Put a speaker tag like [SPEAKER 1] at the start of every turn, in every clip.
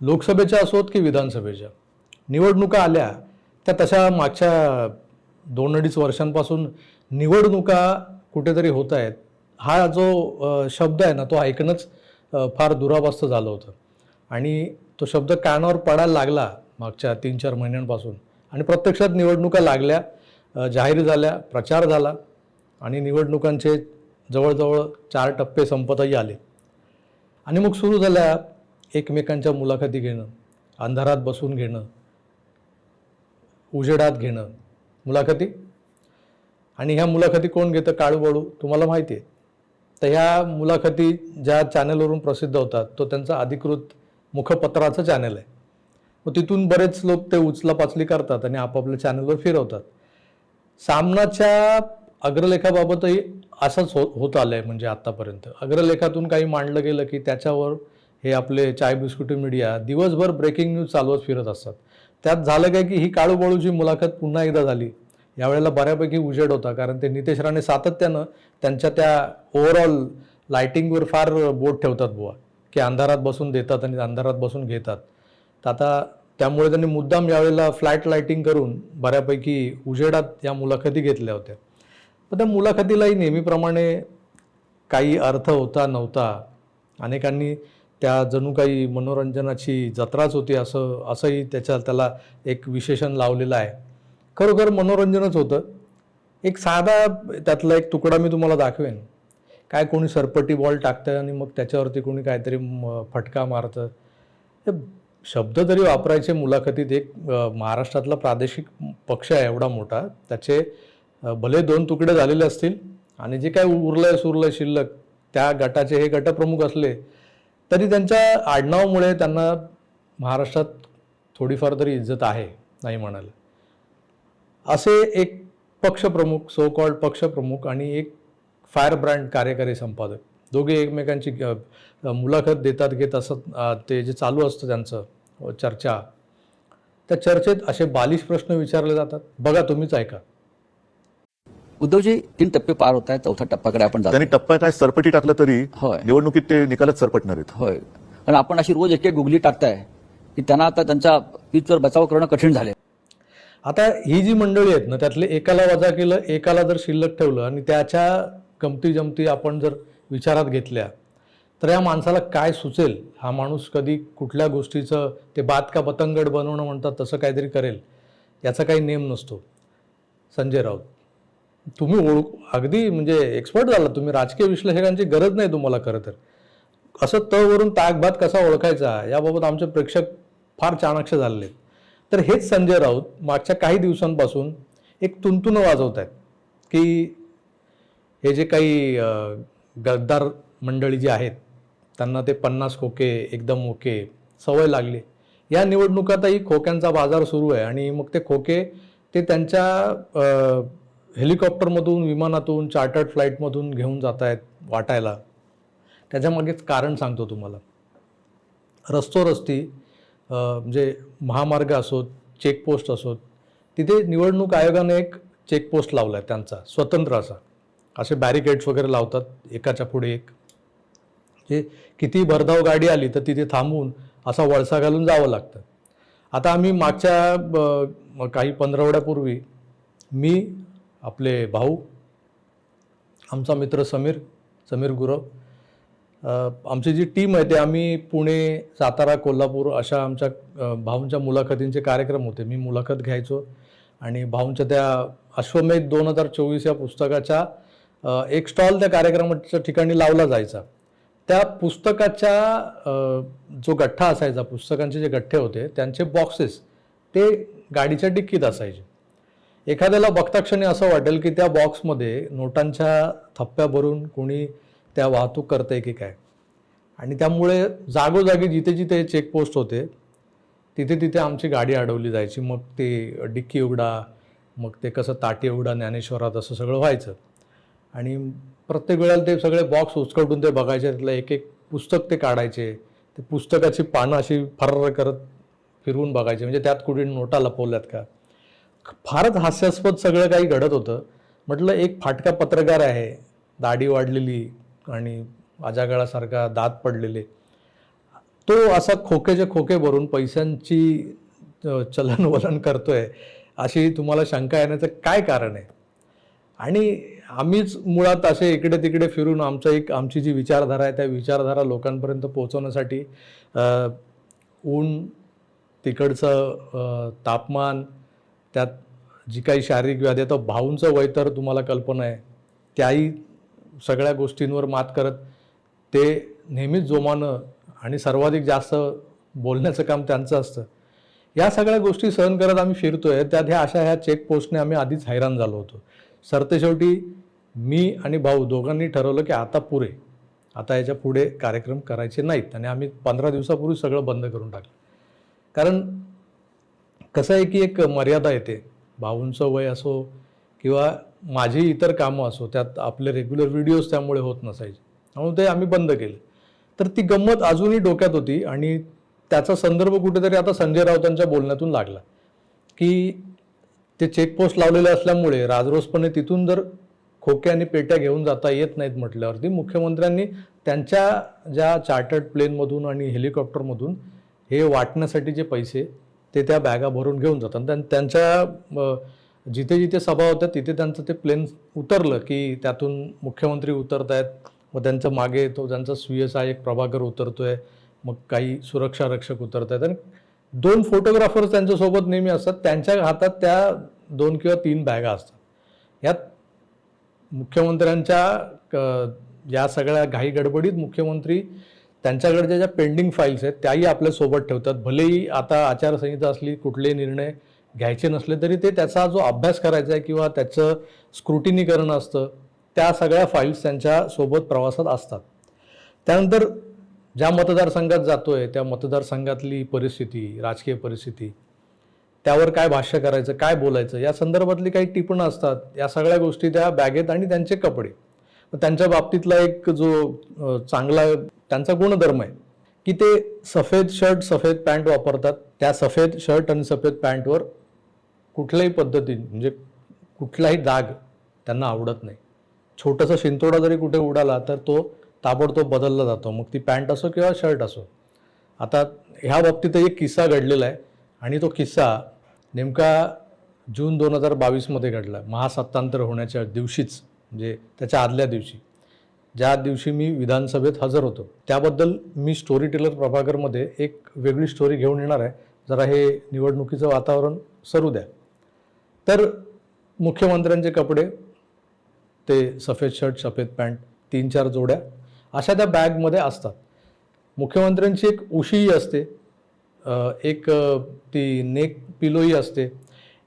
[SPEAKER 1] लोकसभेच्या असोत की विधानसभेच्या? निवडणुका आल्या त्या तशा मागच्या दोन अडीच वर्षांपासून निवडणुका कुठेतरी होत आहेत. हा जो शब्द आहे ना तो ऐकणंच फार दुरावस्थ झालं होतं. आणि तो शब्द कानावर पडायला लागला मागच्या तीन चार महिन्यांपासून. आणि प्रत्यक्षात निवडणुका लागल्या जाहीर झाल्या प्रचार झाला आणि निवडणुकांचे जवळजवळ चार टप्पे संपतही आले. आणि मग सुरू झाल्या एकमेकांच्या मुलाखती घेणं अंधारात बसून घेणं उजेडात घेणं. मुलाखती? आणि ह्या मुलाखती कोण घेतं काळूबाळू? तुम्हाला माहिती आहे. तर ह्या मुलाखती ज्या चॅनलवरून प्रसिद्ध होतात तो त्यांचा अधिकृत मुखपत्राचं चॅनल आहे. मग तिथून बरेच लोक ते उचलापाचली करतात आणि आपापल्या चॅनलवर फिरवतात. सामनाच्या अग्रलेखाबाबतही असंच हो होत आलं आहे म्हणजे आत्तापर्यंत. अग्रलेखातून काही मांडलं गेलं की त्याच्यावर हे आपले चाय बिस्कुटी मीडिया दिवसभर ब्रेकिंग न्यूज चालवत फिरत असतात. त्यात झालं काय की ही काळूबाळूची मुलाखत पुन्हा एकदा झाली. यावेळेला बऱ्यापैकी उजेड होता कारण ते नितेश राणे सातत्यानं त्यांच्या त्या ओव्हरऑल लायटिंगवर फार बोट ठेवतात बुवा की अंधारात बसून देतात आणि अंधारात बसून घेतात. तर आता त्यामुळे त्यांनी मुद्दाम यावेळेला फ्लॅट लायटिंग करून बऱ्यापैकी उजेडात या मुलाखती घेतल्या होत्या. पण त्या मुलाखतीलाही नेहमीप्रमाणे काही अर्थ होता नव्हता. अनेकांनी त्या जणू काही मनोरंजनाची जत्राच होती असं असंही त्याच्या त्याला एक विशेषण लावलेलं आहे. खरोखर मनोरंजनच होतं. एक साधा त्यातला एक तुकडा मी तुम्हाला दाखवेन. काय कोणी सरपटी बॉल टाकतं आणि मग त्याच्यावरती कोणी काहीतरी म- फटका मारतं. हे शब्द जरी वापरायचे मुलाखतीत एक महाराष्ट्रातला प्रादेशिक पक्ष आहे एवढा मोठा. त्याचे भले दोन तुकडे झालेले असतील आणि जे काय उरलंय सुरलंय शिल्लक त्या गटाचे हे गटप्रमुख असले तरी त्यांच्या आडनावामुळे त्यांना महाराष्ट्रात थोडीफार तरी इज्जत आहे नाही म्हणाले. असे एक पक्षप्रमुख सो कॉल्ड पक्षप्रमुख आणि एक फायर ब्रँड कार्यकारी संपादक दोघे एकमेकांची मुलाखत देतात घेत असत ते जे चालू असतं त्यांचं चर्चा. त्या चर्चेत असे बालिश प्रश्न विचारले जातात. बघा तुम्हीच ऐका.
[SPEAKER 2] उद्धवजी तीन टप्पे पार होत आहेत चौथ्या टप्प्याकडे आपण जातो.
[SPEAKER 3] त्यांनी टप्प्यात काय सरपटी टाकलं तरी
[SPEAKER 2] होय.
[SPEAKER 3] निवडणुकीत ते निकालच सरपटणार आहेत.
[SPEAKER 2] होय. कारण आपण अशी रोज एक एक गुगली टाकताय की त्यांना आता त्यांच्या पिचवर बचाव करणं कठीण झाले
[SPEAKER 1] आता ही जी मंडळी आहेत ना त्यातले एकाला वजा केलं एकाला जर शिल्लक ठेवलं आणि त्याच्या गमती जमती आपण जर विचारात घेतल्या तर या माणसाला काय सुचेल? हा माणूस कधी कुठल्या गोष्टीचं ते बात का पतंगड बनवणं म्हणतात तसं काहीतरी करेल याचा काही नेम नसतो. संजय राऊत. तुम्ही ओळख अगदी म्हणजे एक्सपर्ट झाला तुम्ही राजकीय विश्लेषकांची गरज नाही तुम्हाला खरं तर असं तळवरून ताकभात कसा ओळखायचा याबाबत आमचे प्रेक्षक फार चाणाक्ष झालेले आहेत. तर हेच संजय राऊत मागच्या काही दिवसांपासून एक तुंतुनं वाजवत आहेत की हे जे काही गद्दार मंडळी जी आहेत त्यांना ते पन्नास खोके एकदम ओके सवय लागली या निवडणुकातही खोक्यांचा बाजार सुरू आहे आणि मग ते खोके ते त्यांच्या हेलिकॉप्टरमधून विमानातून चार्टर्ड फ्लाईटमधून घेऊन जात आहेत वाटायला. त्याच्यामागेच कारण सांगतो तुम्हाला. रस्तोरस्ती रस्ती म्हणजे महामार्ग असोत चेकपोस्ट असोत तिथे निवडणूक आयोगाने एक चेकपोस्ट लावला आहे त्यांचा स्वतंत्र असा. असे बॅरिकेड्स वगैरे लावतात एकाच्या पुढे एक. जे किती भरधाव गाडी आली तर तिथे थांबून असा वळसा घालून जावं लागतं. आता आम्ही मागच्या काही पंधरवड्यापूर्वी मी आपले भाऊ आमचा मित्र समीर समीर गुरव. आमची जी टीम आहे ते आम्ही पुणे सातारा कोल्हापूर अशा आमच्या भाऊंच्या मुलाखतींचे कार्यक्रम होते. मी मुलाखत घ्यायचो आणि भाऊंच्या त्या अश्वमेध दोन हजार चोवीस या पुस्तकाच्या एक स्टॉल त्या कार्यक्रमाच्या ठिकाणी लावला जायचा. त्या पुस्तकाच्या जो गठ्ठा असायचा पुस्तकांचे जे गठ्ठे होते त्यांचे बॉक्सेस ते गाडीच्या डिक्कीत असायचे. एखाद्याला बघता क्षणी असं वाटेल की त्या बॉक्समध्ये नोटांच्या थप्प्या भरून कोणी त्या वाहतूक करते की काय. आणि त्यामुळे जागोजागी जिथे जिथे चेकपोस्ट होते तिथे तिथे आमची गाडी अडवली जायची. मग ते डिक्की उघडा मग ते कसं ताटी उघडा ज्ञानेश्वरात असं सगळं व्हायचं. आणि प्रत्येक वेळेला ते सगळे बॉक्स उचकटून ते बघायचे त्यातलं एक एक पुस्तक ते काढायचे. ते पुस्तकाची पानं अशी फर्र करत फिरवून बघायचे. म्हणजे त्यात कुठे नोटा लपवल्यात का? फारच हास्यास्पद सगळं काही घडत होतं. म्हटलं एक फाटका पत्रकार आहे दाढी वाढलेली आणि आजागळासारखा दात पडलेले. तो असा खोकेचे खोके भरून पैशांची चलनवलन चलनवलन करतोय अशी तुम्हाला शंका येण्याचं काय कारण आहे? आणि आम्हीच मुळात असे इकडे तिकडे फिरून आमचं एक आमची जी विचारधारा आहे त्या विचारधारा लोकांपर्यंत पोहोचवण्यासाठी ऊन तिकडचं तापमान त्यात जी काही शारीरिक व्याधी आहे तर भाऊंचं वय तर तुम्हाला कल्पना आहे. त्याही सगळ्या गोष्टींवर मात करत ते नेहमीच जोमानं आणि सर्वाधिक जास्त बोलण्याचं काम त्यांचं असतं. या सगळ्या गोष्टी सहन करत आम्ही फिरतोय. त्यात ह्या अशा ह्या चेकपोस्टने आम्ही आधीच हैराण झालो होतो. सरतेशेवटी मी आणि भाऊ दोघांनी ठरवलं की आता पुरे. आता याच्यापुढे कार्यक्रम करायचे नाहीत आणि आम्ही पंधरा दिवसापूर्वी सगळं बंद करून टाकलं. कारण कसं आहे की एक मर्यादा येते. भाऊंचं वय असो किंवा माझी इतर कामं असो त्यात आपले रेग्युलर व्हिडिओज त्यामुळे होत नसायचे. म्हणून ते आम्ही बंद केलं. तर ती गंमत अजूनही डोक्यात होती आणि त्याचा संदर्भ कुठेतरी आता संजय राऊतांच्या बोलण्यातून लागला. की ते चेकपोस्ट लावलेले असल्यामुळे राजरोसपणे तिथून जर खोके आणि पेट्या घेऊन जाता येत नाहीत म्हटल्यावरती मुख्यमंत्र्यांनी त्यांच्या ज्या चार्टर्ड प्लेनमधून आणि हेलिकॉप्टरमधून हे वाटण्यासाठी जे पैसे ते त्या बॅगा भरून घेऊन जातात. त्यां- त्यांच्या जिथे जिथे सभा होत्या तिथे त्यांचं ते प्लेन उतरलं की त्यातून मुख्यमंत्री उतरत आहेत मग त्यांचं मागे तो त्यांचा स्वीय सहाय्यक प्रभाकर आहे मग काही सुरक्षा रक्षक उतरत आहेत आणि दोन फोटोग्राफर्स त्यांच्यासोबत नेहमी असतात. त्यांच्या हातात त्या दोन किंवा तीन बॅगा असतात. यात मुख्यमंत्र्यांच्या क- या सगळ्या घाई गडबडीत मुख्यमंत्री त्यांच्याकडच्या ज्या पेंडिंग फाईल्स आहेत त्याही आपल्यासोबत ठेवतात. भलेही आता आचारसंहिता असली कुठले निर्णय घ्यायचे नसले तरी ते त्याचा जो अभ्यास करायचा आहे किंवा त्याचं स्क्रुटिनी करणं असतं त्या सगळ्या फाईल्स त्यांच्यासोबत प्रवासात असतात. त्यानंतर ज्या मतदारसंघात जातो आहे त्या मतदारसंघातली परिस्थिती राजकीय परिस्थिती त्यावर काय भाष्य करायचं काय बोलायचं या संदर्भातली काही टिपणं असतात. या सगळ्या गोष्टी त्या बॅगेत आणि त्यांचे कपडे. मग त्यांच्या बाबतीतला एक जो चांगला त्यांचा गुणधर्म आहे की ते सफेद शर्ट सफेद पॅन्ट वापरतात. त्या सफेद शर्ट आणि सफेद पॅन्टवर कुठल्याही पद्धतीने म्हणजे कुठलाही दाग त्यांना आवडत नाही. छोटंसं शिंतोडा जरी कुठे उडाला तर तो ताबडतोब बदलला जातो. मग ती पॅन्ट असो किंवा शर्ट असो. आता ह्या बाबतीत एक किस्सा घडलेला आहे आणि तो किस्सा नेमका जून दोन हजार बावीसमध्ये घडला. महासत्तांतर होण्याच्या दिवशीच म्हणजे त्याच्या आदल्या दिवशी. ज्या दिवशी मी विधानसभेत हजर होतो त्याबद्दल मी स्टोरी टेलर प्रभाकरमध्ये एक वेगळी स्टोरी घेऊन येणार आहे. जरा हे निवडणुकीचं वातावरण सरू द्या. तर मुख्यमंत्र्यांचे कपडे ते सफेद शर्ट सफेद पॅन्ट तीन चार जोड्या अशा त्या बॅगमध्ये असतात. मुख्यमंत्र्यांची एक उशीही असते एक ती नेक पिलोही असते.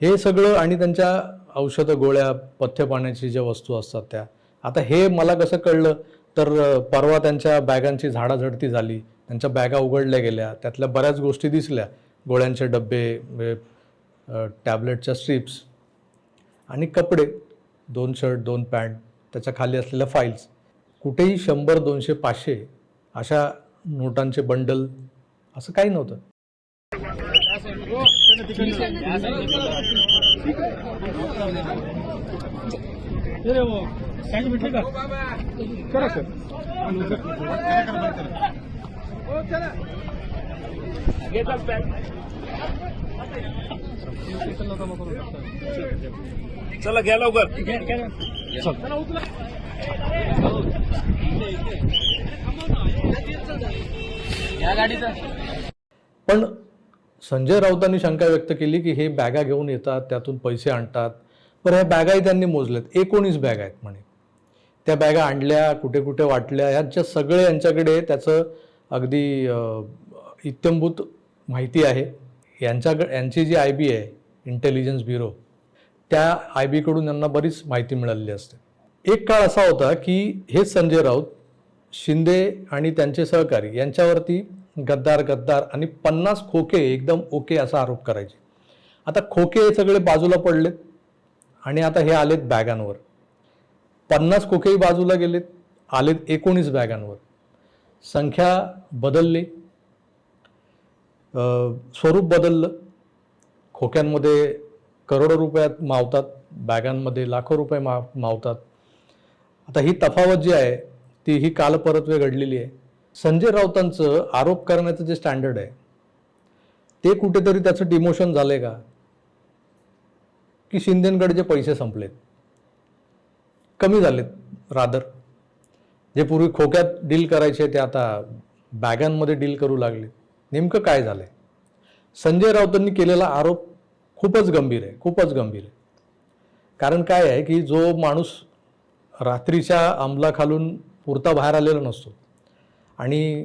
[SPEAKER 1] हे सगळं आणि त्यांच्या औषधं गोळ्या पथ्य पाण्याची ज्या वस्तू असतात त्या आता हे मला कसं कळलं तर परवा त्यांच्या बॅगांची झाडाझडती झाली. त्यांच्या बॅगा उघडल्या गेल्या. त्यातल्या बऱ्याच गोष्टी दिसल्या. गोळ्यांचे डबे टॅबलेटच्या स्ट्रिप्स आणि कपडे. दोन शर्ट दोन पॅन्ट त्याच्याखाली असलेल्या फाईल्स. कुठेही शंभर दोनशे पाचशे अशा नोटांचे बंडल असं काही नव्हतं.
[SPEAKER 4] अरे वो काय भेटले का करा सर
[SPEAKER 5] चला. घ्या लवकर.
[SPEAKER 1] पण संजय राऊतांनी शंका व्यक्त केली की हे बॅगा घेऊन येतात त्यातून पैसे आणतात. पण ह्या बॅगाही त्यांनी मोजल्यात. एकोणीस बॅग आहेत म्हणे. त्या बॅगा आणल्या कुठे कुठे वाटल्या ह्यांच्या सगळे यांच्याकडे त्याचं अगदी इत्यंभूत माहिती आहे. यांच्याकडे यांची जी आय बी आहे इंटेलिजन्स ब्युरो त्या आय बीकडून यांना बरीच माहिती मिळालेली असते. एक काळ असा होता की हेच संजय राऊत शिंदे आणि त्यांचे सहकारी यांच्यावरती गद्दार गद्दार आणि पन्नास खोके एकदम ओके असा आरोप करायचे. आता खोके हे सगळे बाजूला पडलेत आणि आता हे आलेत बॅगांवर. पन्नास खोकेही बाजूला गेलेत आलेत एकोणीस बॅगांवर. संख्या बदलली. स्वरूप बदललं. खोक्यांमध्ये करोडो रुपयात मावतात बॅगांमध्ये लाखो रुपये माव मावतात. आता ही तफावत जी आहे ती ही कालपरत्वे घडलेली आहे. संजय राऊतांचं आरोप करण्याचं जे स्टँडर्ड आहे ते कुठेतरी त्याचं डिमोशन झालंय का? की शिंदेकडे पैसे संपलेत. कमी झालेत रादर जे पूर्वी खोक्यात डील करायचे ते आता बॅगांमध्ये डील करू लागले. नेमकं काय झालं आहे संजय राऊतांनी केलेला आरोप खूपच गंभीर आहे खूपच गंभीर आहे. कारण काय आहे की जो माणूस रात्रीच्या अंमलाखालून पुरता बाहेर आलेला नसतो आणि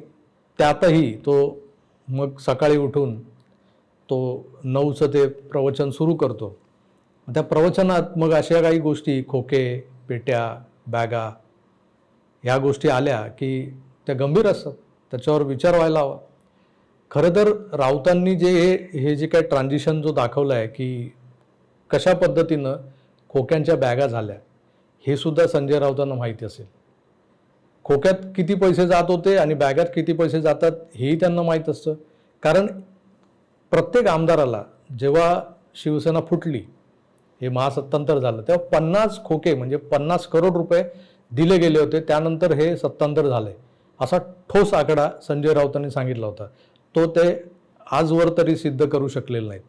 [SPEAKER 1] त्यातही तो मग सकाळी उठून तो नऊचं ते प्रवचन सुरू करतो. त्या प्रवचनात मग अशा काही गोष्टी खोके पेट्या बॅगा ह्या गोष्टी आल्या की त्या गंभीर असतात. त्याच्यावर विचार व्हायला हवा. खरं तर राऊतांनी जे हे हे जे काय ट्रान्झिशन जो दाखवलं आहे की कशा पद्धतीनं खोक्यांच्या बॅगा झाल्या हे सुद्धा संजय राऊतांना माहिती असेल. खोक्यात किती पैसे जात होते आणि बॅगात किती पैसे जातात हेही त्यांना माहीत असतं. कारण प्रत्येक आमदाराला जेव्हा शिवसेना फुटली हे महासत्तांतर झालं. तेव्हा पन्नास खोके म्हणजे पन्नास करोड रुपये दिले गेले होते. त्यानंतर हे सत्तांतर झाले. असा ठोस आकडा संजय राऊतांनी सांगितला होता. तो ते आजवर तरी सिद्ध करू शकलेले नाहीत.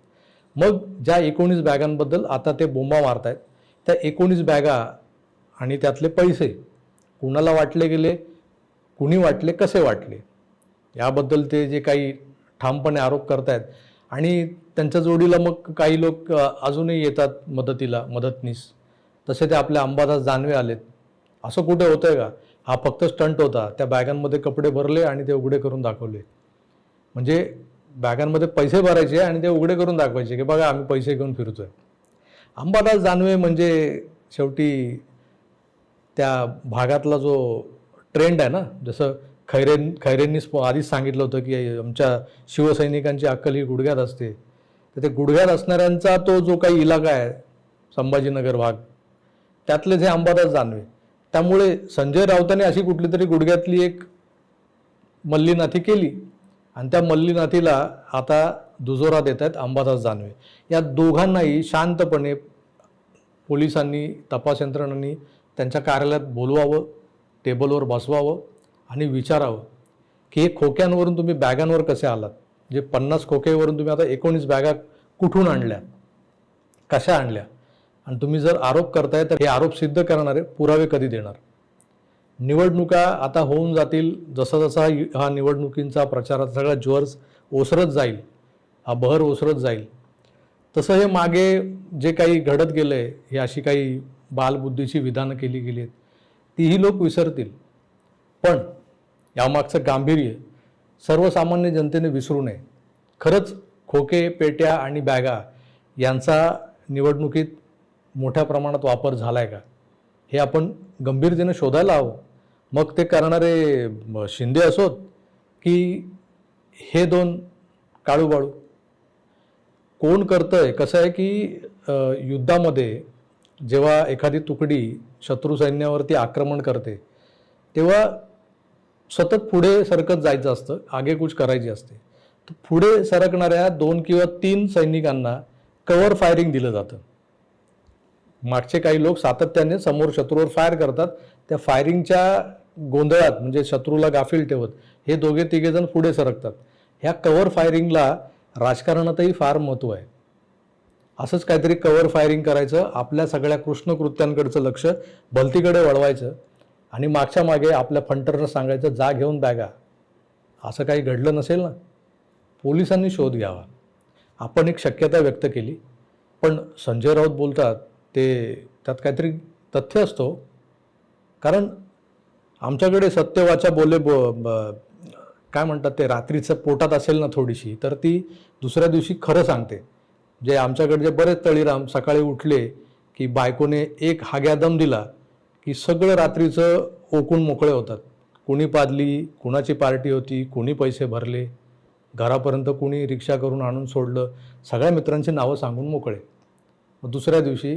[SPEAKER 1] मग ज्या एकोणीस बॅगांबद्दल आता ते बोंबा मारतायत त्या एकोणीस बॅगा आणि त्यातले पैसे कुणाला वाटले गेले? कुणी वाटले? कसे वाटले? याबद्दल ते जे काही ठामपणे आरोप करतायत आणि त्यांच्या जोडीला मग काही लोक अजूनही येतात मदतीला मदतनीस. तसे ते आपल्या अंबादास जानवे आलेत. असं कुठे होतंय का? हा फक्त स्टंट होता. त्या बॅगांमध्ये कपडे भरले आणि ते उघडे करून दाखवले. म्हणजे बॅगांमध्ये पैसे भरायचे आणि ते उघडे करून दाखवायचे की बघा आम्ही पैसे घेऊन फिरतोय. अंबादास जानवे म्हणजे शेवटी त्या भागातला जो ट्रेंड आहे ना जसं खैरेन खैरेंनीच आधीच सांगितलं होतं की आमच्या शिवसैनिकांची अक्कल ही गुडघ्यात असते. तर ते गुडघ्यात असणाऱ्यांचा तो जो काही इलाका आहे संभाजीनगर भाग त्यातलेच हे अंबादास जानवे त्यामुळे संजय राऊतांनी अशी कुठली तरी गुडघ्यातली एक मल्लीनाथी केली आणि त्या मल्लीनाथीला आता दुजोरा देत आहेत अंबादास जानवे या दोघांनाही शांतपणे पोलिसांनी तपास यंत्रणांनी त्यांच्या कार्यालयात बोलवावं टेबलवर बसवावं आणि विचारावं की हे खोक्यांवरून तुम्ही बॅगांवर कसे आलात? जे पन्नास खोकेवरून तुम्ही आता एकोणीस बॅगा कुठून आणल्या? कशा आणल्या? आणि तुम्ही जर आरोप करताय तर हे आरोप सिद्ध करणारे पुरावे कधी देणार? निवडणुका आता होऊन जातील जसा जसा हा निवडणुकींचा प्रचाराचा सगळा ज्वर्स ओसरत जाईल हा बहर ओसरत जाईल तसं हे मागे जे काही घडत गेलं आहे ही अशी काही बालबुद्धीची विधानं केली गेली आहेत तीही लोक विसरतील. पण यामागचं गांभीर्य सर्वसामान्य जनतेने विसरू नये. खरंच खोके पेट्या आणि बॅगा यांचा निवडणुकीत मोठ्या प्रमाणात वापर झाला आहे का? हे आपण गंभीरतेने शोधायला हवं. मग ते करणारे शिंदे असोत की हे दोन काळूबाळू कोण करतं आहे कसं आहे की युद्धामध्ये जेव्हा एखादी तुकडी शत्रू सैन्यावरती आक्रमण करते तेव्हा सतत पुढे सरकत जायचं असतं आगेकूच करायची असते. तर पुढे सरकणाऱ्या दोन किंवा तीन सैनिकांना कव्हर फायरिंग दिलं जातं. मागचे काही लोक सातत्याने समोर शत्रूवर फायर करतात. त्या फायरिंगच्या गोंधळात म्हणजे शत्रूला गाफील ठेवत हे दोघे तिघे जण पुढे सरकतात. ह्या कव्हर फायरिंगला राजकारणातही फार महत्त्व आहे. असंच काहीतरी कव्हर फायरिंग करायचं आपल्या सगळ्या कृष्णकृत्यांकडचं लक्ष भलतीकडे वळवायचं. आणि मागच्या मागे आपल्या फंटरनं सांगायचं जा घेऊन बॅगा. असं काही घडलं नसेल ना? पोलिसांनी शोध घ्यावा. आपण एक शक्यता व्यक्त केली. पण संजय राऊत बोलतात ते त्यात काहीतरी तथ्य असतो. कारण आमच्याकडे सत्यवाचा बोले ब- काय म्हणतात ते रात्रीचं पोटात असेल ना थोडीशी तर ती दुसऱ्या दिवशी खरं सांगते. जे आमच्याकडे जे बरेच तळीराम सकाळी उठले की बायकोने एक हाग्यादम दिला की सगळं रात्रीचं ओकून मोकळे होतात. कुणी पादली कुणाची पार्टी होती कुणी पैसे भरले घरापर्यंत कुणी रिक्षा करून आणून सोडलं सगळ्या मित्रांची नावं सांगून मोकळे. मग दुसऱ्या दिवशी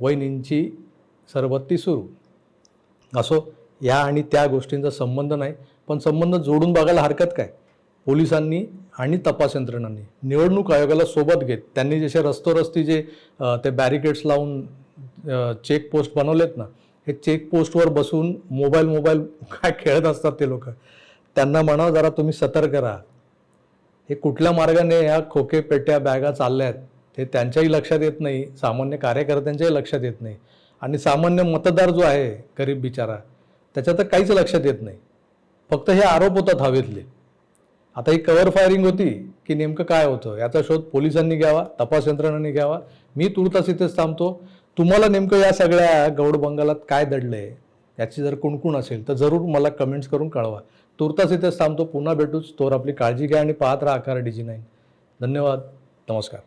[SPEAKER 1] वहिनींची सरबत्ती सुरू. असो या आणि त्या गोष्टींचा संबंध नाही पण संबंध जोडून बघायला हरकत काय? पोलिसांनी आणि तपास यंत्रणांनी निवडणूक आयोगाला सोबत घेत त्यांनी जसे रस्तोरस्ती जे ते बॅरिकेड्स लावून चेक पोस्ट बनवलेत ना हे चेक पोस्टवर बसून मोबाईल मोबाईल काय खेळत असतात ते लोक. त्यांना म्हणा जरा तुम्ही सतर्क राहा. हे कुठल्या मार्गाने ह्या खोके पेट्या बॅगा चालल्या आहेत हे त्यांच्याही लक्षात येत नाही. सामान्य कार्यकर्त्यांच्याही लक्षात येत नाही. आणि सामान्य मतदार जो आहे गरीब बिचारा त्याच्या तर काहीच लक्षात येत नाही. फक्त हे आरोप होतात हवेतले. आता ही कवर फायरिंग होती की नेमकं काय होतं? याचा शोध पोलिसांनी घ्यावा तपास यंत्रणांनी घ्यावा. मी तुर्तास इथेच थांबतो. तुम्हाला नेमकं या सगळ्या गौड बंगालात काय दडलंय याची जर कुणकुण असेल तर जरूर मला कमेंट्स करून कळवा. तुर्तास इथेच थांबतो. पुन्हा भेटूच. तोवर आपली काळजी घ्या आणि पाहत राहा आकार डीजी नाईन. धन्यवाद. नमस्कार.